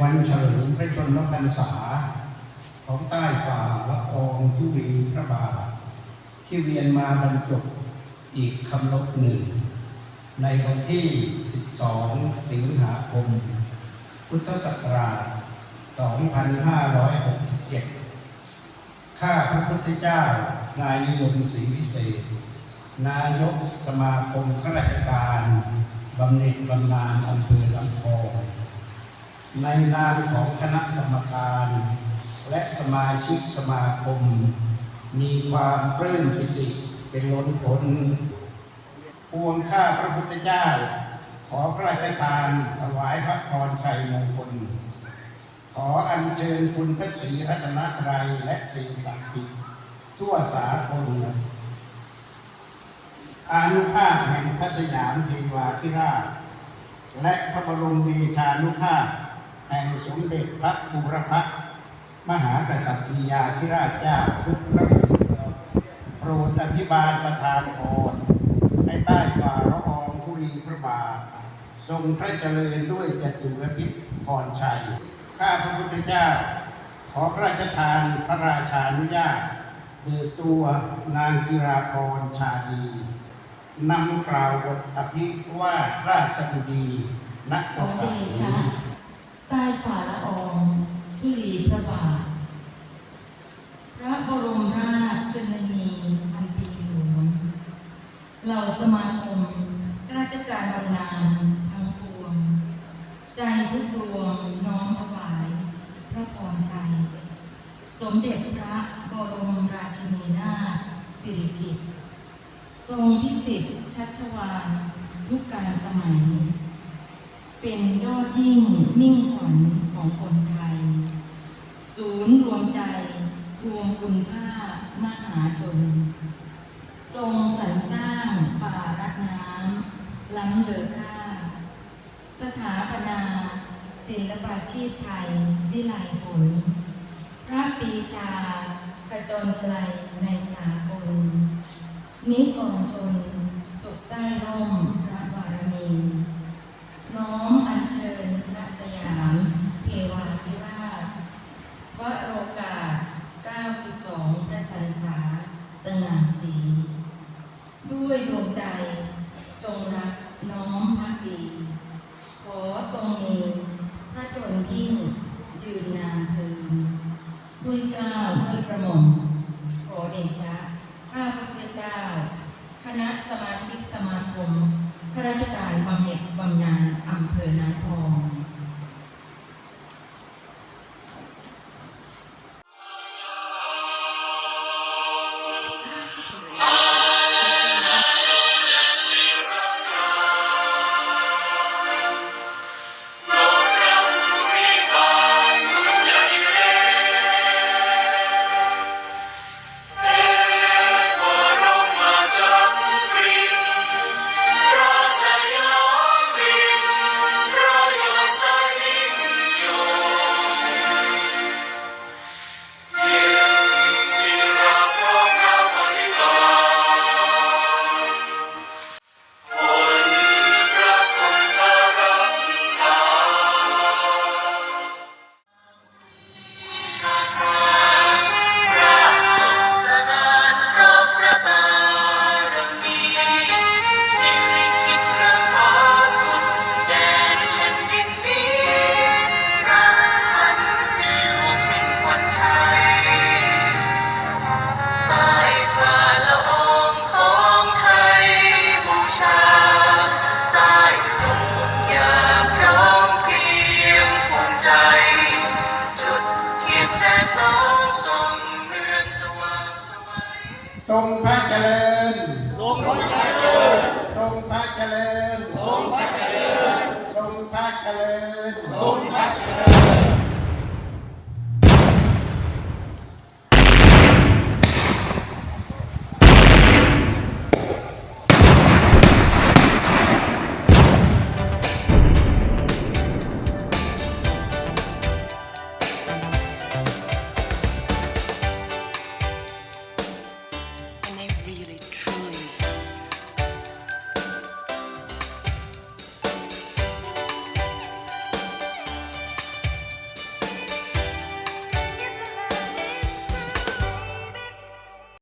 วันเฉลิมพระชนมพรรษา ของใต้ฝ่าละอองธุรีพระบาท ที่เวียนมาบรรจบอีกคำนบหนึ่ง ในวันที่ 12 สิงหาคม พุทธศักราช 2567 ข้าพระพุทธเจ้า นายนิยมศรีวิเศษ นายกสมาคมข้าราชการบำเหน็จบำนาญอำเภอลำพอง ในนามของคณะกรรมการ และสมาชิกสมาคม มีความปลื้มปิติเป็นล้นพ้นปวงข้าพระพุทธเจ้า ขอพระราชทานถวายพระพรชัยมงคล ขออัญเชิญคุณพระศรีรัตนตรัยและสิ่งศักดิ์สิทธิ์ทั่วสากลอานุภาพแห่งพระสยามเทวาธิราช และพระบรมเดชานุภาพ แห่งสมเด็จพระบุรพมหากษัตริยาธิราชเจ้าทุกพระองค์โปรดอภิบาลประทานพรให้ใต้ฝ่าละอองธุรีพระบาท ทรงพระเจริญด้วยจตุรพิษพรชัย ข้าพระพุทธเจ้า ขอพระราชทานพระราชานุญาตเปิดตัวนางกิราพรชาดีนำกล่าวบทอภิวาราชบุดีนักขอเดชะ ใต้ฝ่าละอองธุลีพระบาท พระบรมราชชนนีพันปีหลวงเหล่าสมาคมราชการบำนาญทั้งปวง ใจทุกดวงน้อมถวาย พระพรชัย สมเด็จพระบรมราชินีนาถสิริกิติ์ทรงพิสิทธิ์ชัชวาลทุกการสมัย ยิ่งมิ่งขวัญของคนไทย ศูนย์รวมใจรวมคุณค่ามหาชน ทรงสรรสร้างป่ารักน้ำล้ำเหลือค่า สถาปนา ศิลปาชีพไทย วิไลผล พระปีชาขจรไกลในสากลนิกรชน สุขใต้ร่มพระบารมี น้อมอัญเชิญพระสยาม เทวาธิราชวโรกาส 92 พระชันษา สง่าสี ด้วยดวงใจ จงรักน้อมพักดี ขอทรงมีพระชนทิ้งยืนนานเทินด้วยเกล้าวด้วยกระหม่อมขอเดชะ ข้าพระพุทธเจ้า คณะสมาชิกสมาคมข้า ราชการบำเหน็จบำนาญ pacha le